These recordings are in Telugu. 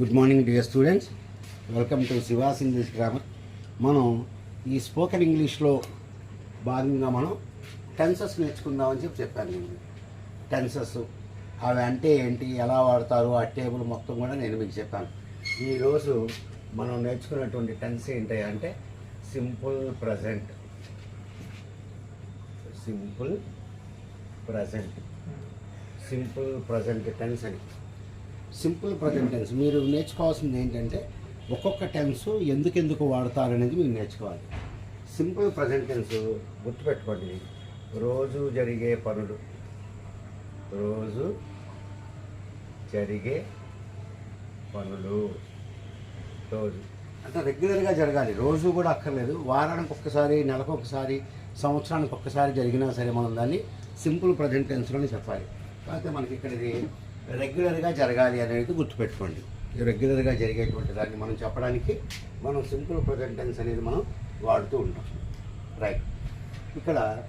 Good morning dear students welcome to Shiva's English grammar మనం ఈ స్పోకెన్ ఇంగ్లీష్లో భాగంగా మనం టెన్సెస్ నేర్చుకుందామని చెప్పి చెప్పాను నేను. టెన్సెస్ అవి అంటే ఏంటి ఎలా వాడతారు ఆ టేబుల్ మొత్తం కూడా నేను మీకు చెప్పాను. ఈరోజు మనం నేర్చుకున్నటువంటి టెన్స్ ఏంటి అంటే simple present simple present simple present tense అని. సింపుల్ ప్రజెంట్ టెన్స్ మీరు నేర్చుకోవాల్సింది ఏంటంటే ఒక్కొక్క టెన్స్ ఎందుకెందుకు వాడతారు అనేది మీరు నేర్చుకోవాలి. సింపుల్ ప్రజెంట్ టెన్స్ గుర్తుపెట్టుకోండి. రోజు జరిగే పనులు. రోజు జరిగే పనులు. రోజు. అంటే రెగ్యులర్గా జరగాలి. రోజు కూడా అక్కర్లేదు. వారానికి ఒక్కసారి నెలకు ఒకసారి సంవత్సరానికి ఒక్కసారి జరిగినా సరే మనం దాన్ని సింపుల్ ప్రజెంట్ టెన్స్లోనే చెప్పాలి. కాకపోతే మనకి ఇక్కడ ఇది రెగ్యులర్గా జరగాలి అనేది గుర్తుపెట్టుకోండి. రెగ్యులర్గా జరిగేటువంటి దాన్ని మనం చెప్పడానికి మనం సింపుల్ ప్రజెంట్ టెన్స్ అనేది మనం వాడుతూ ఉంటాం. రైట్. ఇక్కడ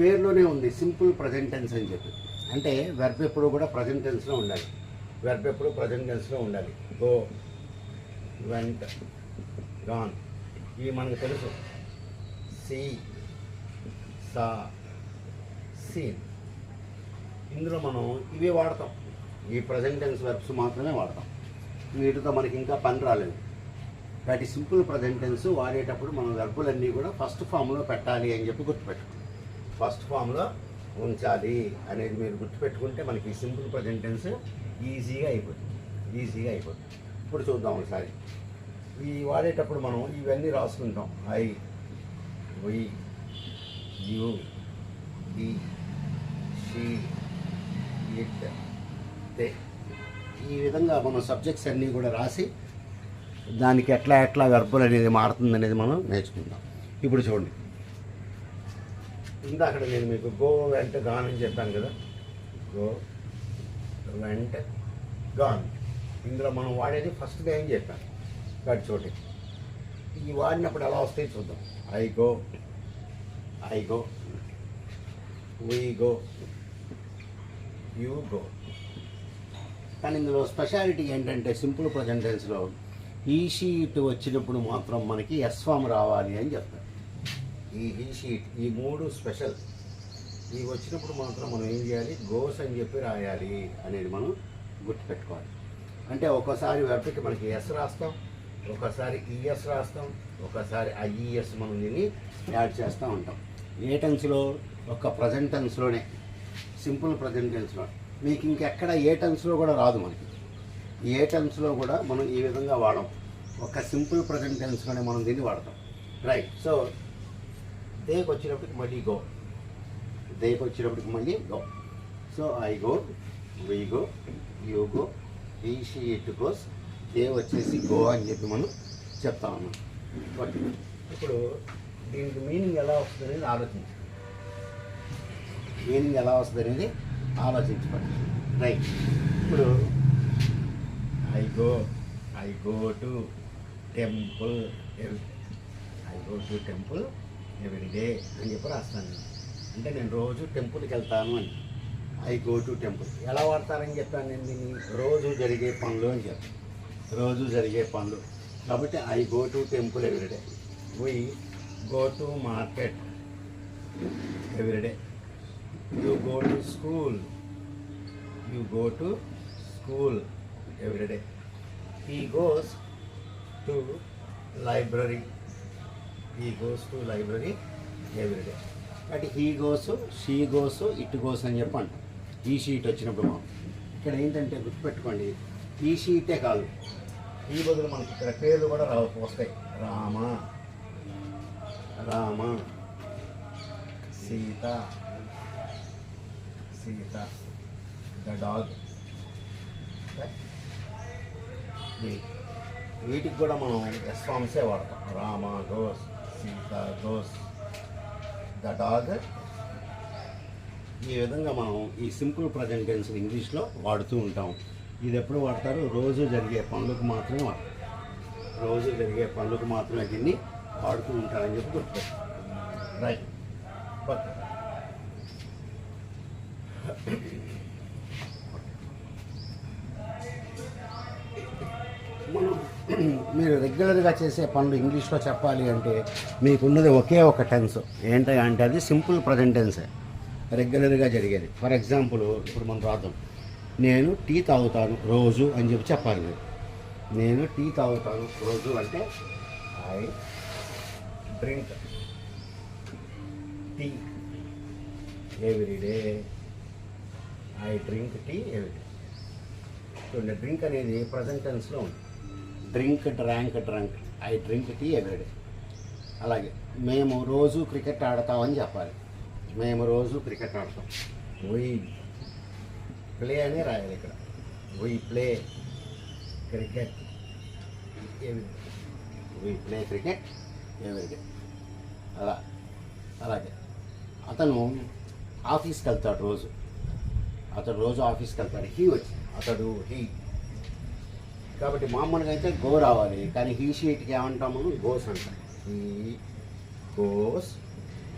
పేరులోనే ఉంది సింపుల్ ప్రజెంట్ టెన్స్ అని చెప్పి. అంటే వెర్బ్ ఎప్పుడు కూడా ప్రజెంట్ టెన్స్లో ఉండాలి. వెర్బ్ ఎప్పుడు ప్రజెంట్ టెన్స్లో ఉండాలి. గో వెంట్ గాన్ ఇవి మనకు తెలుసు. సి సా సీన్ ఇందులో మనం ఇవే వాడతాం. ఈ ప్రజెంట్ టెన్స్ వెర్బ్స్ మాత్రమే వాడతాం. వీటితో మనకి ఇంకా పని రాలేదు. వాటి సింపుల్ ప్రజెంట్ టెన్స్ వాడేటప్పుడు మనం వెర్బులన్నీ కూడా ఫస్ట్ ఫామ్లో పెట్టాలి అని చెప్పి గుర్తుపెట్టుకోండి ఫస్ట్ ఫామ్లో ఉంచాలి అనేది మీరు గుర్తుపెట్టుకుంటే మనకి సింపుల్ ప్రజెంట్ టెన్స్ ఈజీగా అయిపోతుంది. ఈజీగా అయిపోతుంది. ఇప్పుడు చూద్దాం ఒకసారి. ఈ వాడేటప్పుడు మనం ఇవన్నీ రాసుకుంటాం. I we you she it they ఈ విధంగా మనం సబ్జెక్ట్స్ అన్నీ కూడా రాసి దానికి ఎట్లా ఎట్లా వెర్బుల్ అనేది మారుతుంది అనేది మనం నేర్చుకుందాం. ఇప్పుడు చూడండి. ఇందాక నేను మీకు గో వెంట గాన్ అని చెప్పాను కదా. గో వెంట గాన్ ఇందులో మనం వాడేది ఫస్ట్గా ఏం చెప్పాను. గడి చోటి. ఈ వాడినప్పుడు ఎలా వస్తాయి చూద్దాం. I go I go we go you go. కానీ ఇందులో స్పెషాలిటీ ఏంటంటే సింపుల్ ప్రజెంట్ టెన్స్లో ఈ షీట్ వచ్చినప్పుడు మాత్రం మనకి ఎస్ ఫామ్ రావాలి అని చెప్తారు. ఈ ఈ షీట్ ఈ మూడు స్పెషల్. ఇవి వచ్చినప్పుడు మాత్రం మనం ఏం చేయాలి? గోస్ అని చెప్పి రాయాలి అనేది మనం గుర్తుపెట్టుకోవాలి. అంటే ఒక్కోసారి వెబ్కి మనకి ఎస్ రాస్తాం ఒకసారి ఈఎస్ రాస్తాం ఒకసారి ఐఈఎస్ మనం దీన్ని యాడ్ చేస్తూ ఉంటాం. ఏ టెన్స్లో? ఒక ప్రజెంట్ టెన్స్లోనే. సింపుల్ ప్రజెంట్ టెన్స్లో మీకు ఇంకెక్కడ ఏ టెన్స్లో కూడా రాదు మనకి. ఏ టెన్స్లో కూడా మనం ఈ విధంగా వాడం. ఒక సింపుల్ ప్రజెంట్ టెన్స్లోనే మనం దీన్ని వాడతాం. రైట్ సో దేకి వచ్చినప్పటికి మళ్ళీ గో. దేకి వచ్చినప్పటికి మళ్ళీ go. So I go we go you go ఈ షీ ఇట్ గోస్ దే వచ్చేసి గో అని చెప్పి మనం చెప్తా ఉన్నాం. ఓకే ఇప్పుడు దీనికి మీనింగ్ ఎలా వస్తుంది అనేది ఆలోచించండి మీనింగ్ ఎలా వస్తుంది అనేది ఆలోచించుకోండి రైట్. ఇప్పుడు I go I go to temple I go to temple every day చెప్పి రాస్తాను నేను. అంటే నేను రోజు టెంపుల్కి వెళ్తాను అని. I go to temple. ఎలా వాడతారని చెప్పాను నేను దీన్ని? రోజు జరిగే పనులు అని చెప్పాను రోజు జరిగే పనులు. కాబట్టి I go to temple everyday we go to market everyday you go to school you go to school everyday he goes to library he goes to library everyday అంటే he goes she goes it goes అని చెప్పి అంటాం ఈ షీట్ వచ్చినప్పుడు మనం ఇక్కడ ఏంటంటే గుర్తుపెట్టుకోండి. ఈ షీటే కాదు. ఈ బదులు మనకి ఇక్కడ పేర్లు కూడా రావు వస్తాయి. రామ రామ సీత. సీత ద డాగ్ వీటికి కూడా మనం ఎస్ ఫామ్సే వాడతాం. Rama goes Sita goes the dog ఈ విధంగా మనం ఈ సింపుల్ ప్రజెంట్ టెన్స్ ఇంగ్లీష్లో వాడుతూ ఉంటాం. ఇది ఎప్పుడు వాడతారు? రోజు జరిగే పనులకు మాత్రమే వాడతారు. రోజు జరిగే పనులకు మాత్రమే దీన్ని వాడుతూ ఉంటారని చెప్పి గుర్తు. రైట్ ఓకే రెగ్యులర్గా చేసే పనులు ఇంగ్లీష్లో చెప్పాలి అంటే మీకున్నది ఒకే ఒక టెన్స్. ఏంటి అంటే అది సింపుల్ ప్రజెంట్ టెన్సే రెగ్యులర్గా జరిగేది. ఫర్ ఎగ్జాంపుల్ ఇప్పుడు మనం రాద్దాం. నేను టీ తాగుతాను రోజు అని చెప్పి చెప్పాలి మీరు. నేను టీ తాగుతాను రోజు అంటే I drink tea everyday I drink tea everyday చూడండి డ్రింక్ అనేది ప్రజెంట్ టెన్స్లో ఉంది. Drink drank drunk. I drink tea everyday అలాగే మేము రోజు క్రికెట్ ఆడతామని చెప్పాలి. మేము రోజు క్రికెట్ ఆడతాం. వీ ప్లే అని రాయాలి ఇక్కడ. We play. Cricket. Everyday we play cricket everyday అలా. అలాగే. అతను ఆఫీస్కి వెళ్తాడు రోజు. అతడు రోజు ఆఫీస్కి వెళ్తాడు. హీ వచ్చి అతడు హీ కాబట్టి మామూలుగా అయితే గో రావాలి. కానీ హీ షీట్కి ఏమంటాము గోస్ అంటాం. He goes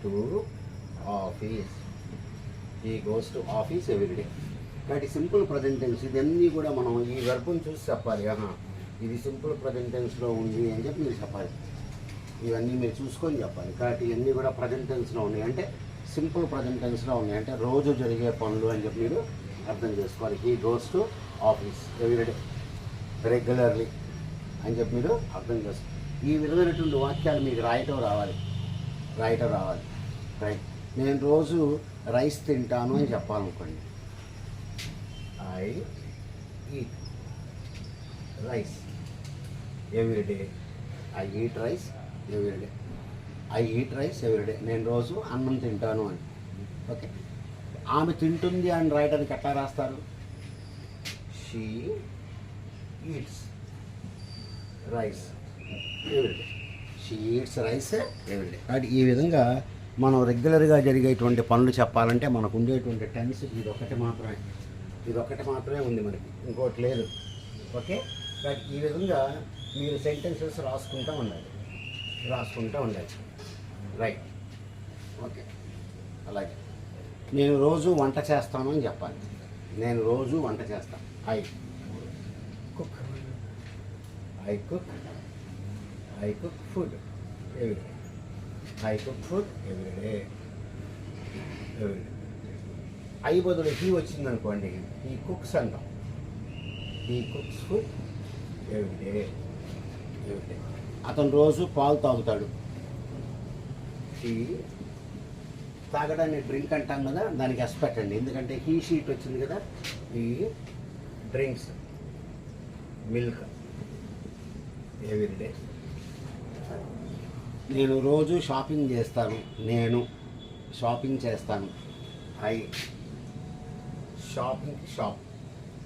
to office he goes to office everyday కాబట్టి సింపుల్ ప్రజెంట్ టెన్స్ ఇవన్నీ కూడా మనం ఈ వర్బుని చూసి చెప్పాలి. ఆహా ఇది సింపుల్ ప్రజెంట్ టెన్స్లో ఉంది అని చెప్పి మీరు చెప్పాలి. ఇవన్నీ మీరు చూసుకొని చెప్పాలి. కాబట్టి ఇవన్నీ కూడా ప్రజెంట్ టెన్స్లో ఉన్నాయి. అంటే సింపుల్ ప్రజెంట్ టెన్స్లో ఉన్నాయి. అంటే రోజు జరిగే పనులు అని చెప్పి మీరు అర్థం చేసుకోవాలి. He goes to office everyday regularly అని చెప్పి మీరు అర్థం చేస్తారు ఈ విధమైనటువంటి వాక్యాలు మీకు రాయటం రావాలి. రాయటం రావాలి. రైట్. నేను రోజు రైస్ తింటాను అని చెప్పాలనుకోండి. I eat rice everyday I eat rice everyday I eat rice everyday నేను రోజు అన్నం తింటాను అని. ఓకే. ఆమె తింటుంది అని రాయడానికి ఎట్లా రాస్తారు? She eats rice everyday she eats rice everyday కాబట్టి ఈ విధంగా మనం రెగ్యులర్గా జరిగేటువంటి పనులు చెప్పాలంటే మనకు ఉండేటువంటి టెన్స్ ఇది ఒకటి మాత్రమే. ఇది ఒకటి మాత్రమే ఉంది మనకి. ఇంకోటి లేదు. ఓకే కాబట్టి ఈ విధంగా మీరు సెంటెన్సెస్ రాసుకుంటూ ఉండాలి. రాసుకుంటూ ఉండాలి. రైట్ ఓకే అలాగే. నేను రోజు వంట చేస్తాను అని చెప్పాలి. నేను రోజు వంట చేస్తాను. I I cook I cook food cook I cook food Every day. I బదులు హీ వచ్చింది అనుకోండి ఈ కుక్స్ అంటాం ఈ కుక్స్ ఫుడ్ ఎవ్రీడే ఎవ్రీడే అతను రోజు పాలు తాగుతాడు. ఈ తాగడాన్ని డ్రింక్ అంటాం కదా దానికి ఎస్ పెట్టండి. ఎందుకంటే హీ షీట్ వచ్చింది కదా ఈ డ్రింక్స్ మిల్క్ ఎవ్రీడే నేను రోజు షాపింగ్ చేస్తాను. నేను షాపింగ్ చేస్తాను. I shopping shop.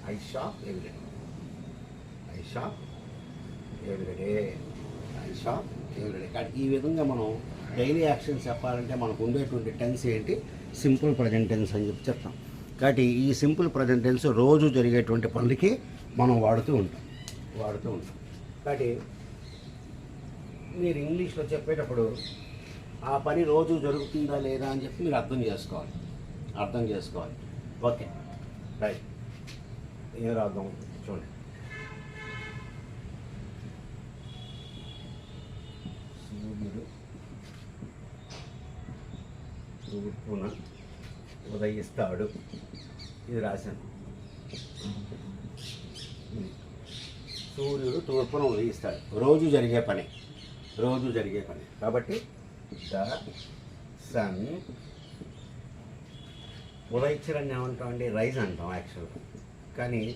I shop everyday I shop everyday I shop everyday కానీ ఈ విధంగా మనం డైలీ యాక్షన్స్ చెప్పాలంటే మనకు ఉండేటువంటి టెన్స్ ఏంటి? సింపుల్ ప్రజెంట్ టెన్స్ అని చెప్పి చెప్తాం. కాబట్టి ఈ సింపుల్ ప్రజెంట్ టెన్స్ రోజు జరిగేటువంటి పనులకి మనం వాడుతూ ఉంటాం. వాడుతూ ఉంటాం. కాబట్టి మీరు ఇంగ్లీష్లో చెప్పేటప్పుడు ఆ పని రోజు జరుగుతుందా లేదా అని చెప్పి మీరు అర్థం చేసుకోవాలి. అర్థం చేసుకోవాలి. ఓకే. రైట్. ఏం రాద్దాం? చూడండి. సూర్యుడు తూర్పున ఉదయిస్తాడు. ఇది రాశాను. సూర్యుడు తూర్పున ఉదయిస్తాడు రోజు జరిగే పని. రోజు జరిగే పని. కాబట్టి ద సన్ ఉదయించడం ఏమంటాం అండి రైజ్ అంటాం యాక్చువల్గా కానీ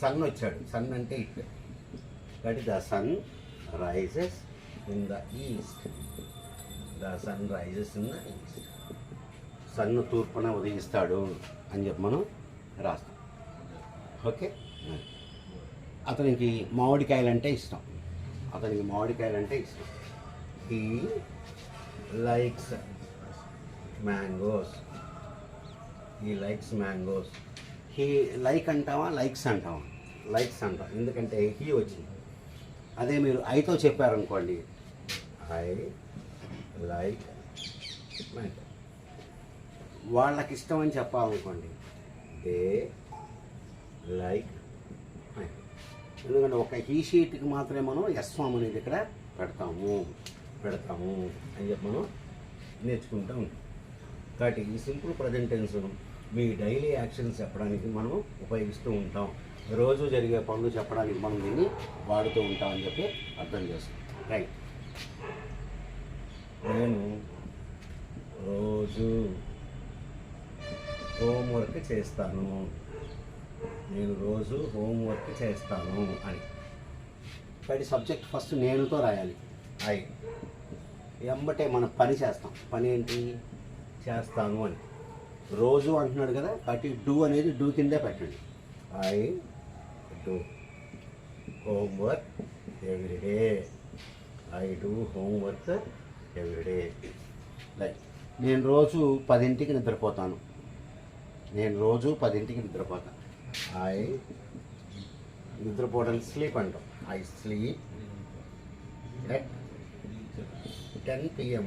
సన్ వచ్చాడు. సన్ అంటే ఇట్. కాబట్టి the sun rises in the east. The sun rises in the east. Sun తూర్పున ఉదయిస్తాడు అని చెప్పి మనం రాస్తాం. ఓకే? అతనికి మామిడికాయలు అంటే ఇష్టం. అతనికి మామిడికాయలు అంటే ఇష్టం. He likes mangoes he likes mangoes he like అంటావా? లైక్స్ అంటావా? లైక్స్ అంటాం ఎందుకంటే హీ వచ్చింది అదే మీరు ఐతో చెప్పారనుకోండి. ఐ లైక్ వాళ్ళకి ఇష్టం అని చెప్పాలనుకోండి. దే లైక్ ఎందుకంటే ఒక హీ షీట్కి మాత్రమే మనం ఎస్వామ్ అనేది ఇక్కడ పెడతాము. పెడతాము అని చెప్పి మనం నేర్చుకుంటాం కాబట్టి ఈ సింపుల్ ప్రజెంట్ టెన్స్ మీ డైలీ యాక్షన్స్ చెప్పడానికి మనం ఉపయోగిస్తూ ఉంటాం. రోజు జరిగే పనులు చెప్పడానికి మనం దీన్ని వాడుతూ ఉంటాం అని చెప్పి అర్థం చేస్తాం రైట్. నేను రోజు హోంవర్క్ చేస్తాను. నేను రోజు హోంవర్క్ చేస్తాను అని. కాబట్టి సబ్జెక్ట్ ఫస్ట్ నేనుతో రాయాలి. ఐ ఎంబటే మనం పని చేస్తాం. పని ఏంటి చేస్తాను అని. రోజు అంటున్నాడు కదా కాబట్టి డూ అనేది డూ కిందే పెట్టండి. I do homework everyday I do homework everyday like నేను రోజు పదింటికి నిద్రపోతాను. నేను రోజు పదింటికి నిద్రపోతాను. ఐ నిద్రపోవడానికి స్లీప్ అంటాం. I sleep. At ten PM.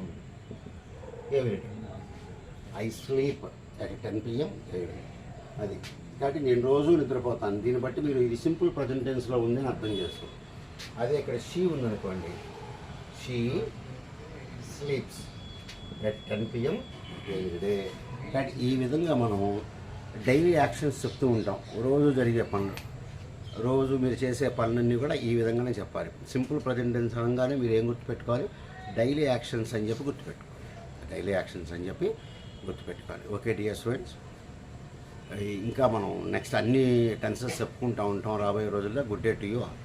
Everyday I sleep. At ten PM everyday అది. కాబట్టి నేను రోజు నిద్రపోతాను. దీన్ని బట్టి మీరు ఇది సింపుల్ ప్రజెంట్ టెన్స్లో ఉందని అర్థం చేసుకోండి. అదే ఇక్కడ షీ ఉందనుకోండి. She sleeps. At ten PM everyday కాబట్టి ఈ విధంగా మనం డైలీ యాక్షన్స్ చెప్తూ ఉంటాం. రోజు జరిగే పనులు. రోజు మీరు చేసే పనులన్నీ కూడా ఈ విధంగానే చెప్పాలి. సింపుల్ ప్రజెంట్ టెన్స్ అనగానే మీరు ఏం గుర్తుపెట్టుకోవాలి? డైలీ యాక్షన్స్ అని చెప్పి గుర్తుపెట్టుకోవాలి. డైలీ యాక్షన్స్ అని చెప్పి గుర్తుపెట్టుకోవాలి. ఓకే డియర్ స్టూడెంట్స్ ఇంకా మనం నెక్స్ట్ అన్ని టెన్సెస్ చెప్పుకుంటూ ఉంటాం రాబోయే రోజుల్లో. Good day to you all.